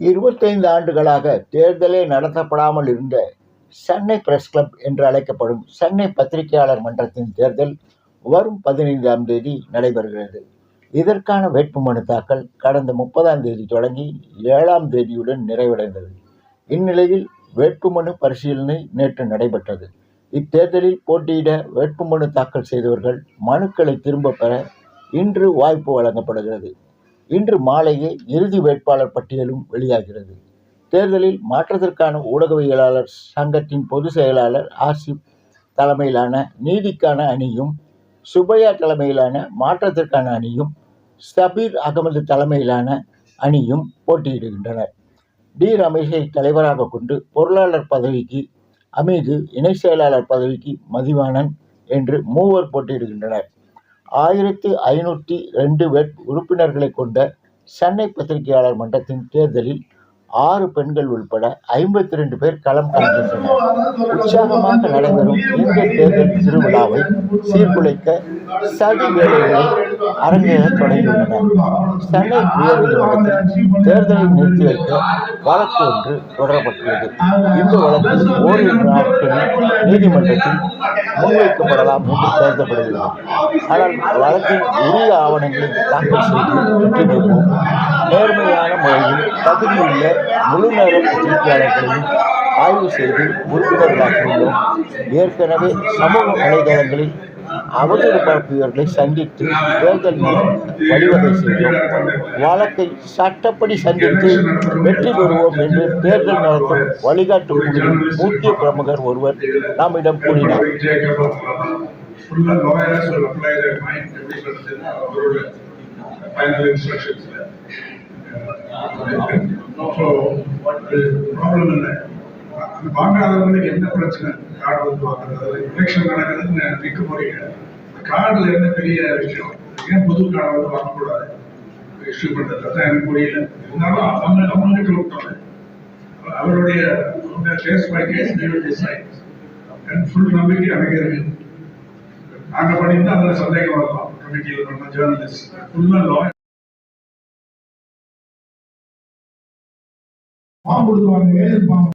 இருபத்தைந்து ஆண்டுகளாக தேர்தலே நடத்தப்படாமல் இருந்த சென்னை பிரஸ் கிளப் என்று அழைக்கப்படும் சென்னை பத்திரிகையாளர் மன்றத்தின் தேர்தல் வரும் பதினைந்தாம் தேதி நடைபெறுகிறது. இதற்கான வேட்புமனு தாக்கல் கடந்த முப்பதாம் தேதி தொடங்கி ஏழாம் தேதியுடன் நிறைவடைந்தது. இந்நிலையில் வேட்புமனு பரிசீலனை நேற்று நடைபெற்றது. இத்தேர்தலில் போட்டியிட வேட்புமனு தாக்கல் செய்தவர்கள் மனுக்களை திரும்பப் பெற இன்று வாய்ப்பு வழங்கப்படுகிறது. இன்று மாலையே இறுதி வேட்பாளர் பட்டியலும் வெளியாகிறது. தேர்தலில் மாற்றத்திற்கான ஊடகவியலாளர் சங்கத்தின் பொதுச் செயலாளர் ஆசிப் தலைமையிலான நீதிக்கான அணியும் சுப்பையா தலைமையிலான மாற்றத்திற்கான அணியும் சபீர் அகமது தலைமையிலான அணியும் போட்டியிடுகின்றனர். டி. ரமேஷை தலைவராக கொண்டு பொருளாளர் பதவிக்கு அமீது இணை செயலாளர் பதவிக்கு மதிவாணன் என்று மூவர் போட்டியிடுகின்றனர். ஆயிரத்தி ஐநூற்றி ரெண்டு வெட் உறுப்பினர்களை கொண்ட சென்னை பத்திரிகையாளர் மன்றத்தின் தேர்தலில் ஆறு பெண்கள் உள்பட ஐம்பத்தி ரெண்டு பேர் களம் கலந்துள்ளனர் உற்சாகமாக நடைபெறும் இந்த தேர்தல் திருவிழாவை சீர்குலைக்க சதி வேலைகளை அரங்கேற தொடங்கியுள்ளனர். சென்னை உயர்நீதிமன்றத்தில் தேர்தலை நிறுத்தி வைக்க வழக்கு ஒன்று தொடரப்பட்டுள்ளது. இந்த வழக்கு ஓரிரு நாட்களில் நீதிமன்றத்தில் முன்வைக்கப்படலாம் என்று கருதப்படுகிறது. ஆனால் வழக்கின் உரிய ஆவணங்களை தாக்கல் செய்து வெற்றி பெறுவோம் தகுதியுள்ள முழு நேர பத்திரிகையாளர்களையும் ஆய்வு செய்து உறுப்பினர்களாக்கியுள்ளோம். ஏற்கனவே சமூக வலைதளங்களில் அவதூறு பரப்பியவர்களை சந்தித்து தேர்தல் மூலம் வழிவகை செய்தோம். வழக்கை சட்டப்படி சந்தித்து வெற்றி பெறுவோம் என்று தேர்தல் நடத்தும் வழிகாட்டு குழுவின் முக்கிய பிரமுகர் ஒருவர் நம்மிடம் கூறினார். ஃபுல்லா ஸோ ப்ராப்ளம் இல்லை வாங்காதவங்களுக்கு என்ன பிரச்சனை? கார்டு வந்து வாங்குறது எலெக்ஷன் நடக்குதுன்னு விற்க போறீங்க. கார்டுல என்ன பெரிய விஷயம்? ஏன் புது கார்டை வந்து வாங்கக்கூடாது? இஷ்யூ பண்றது அதான் எனக்கு புரியல. இருந்தாலும் அவங்க அவங்ககிட்ட அவருடைய case by case decide and full நம்பிக்கை அவங்க இருக்கு. நாங்க பண்ணியிருந்தா அதில் சந்தேகம் வரலாம். கமிட்டியில் பண்ண ஜேர்னலிஸ்ட் ஃபுல்லா லாயர் பாம்பு விடுவாங்க ஏழு பாம்பு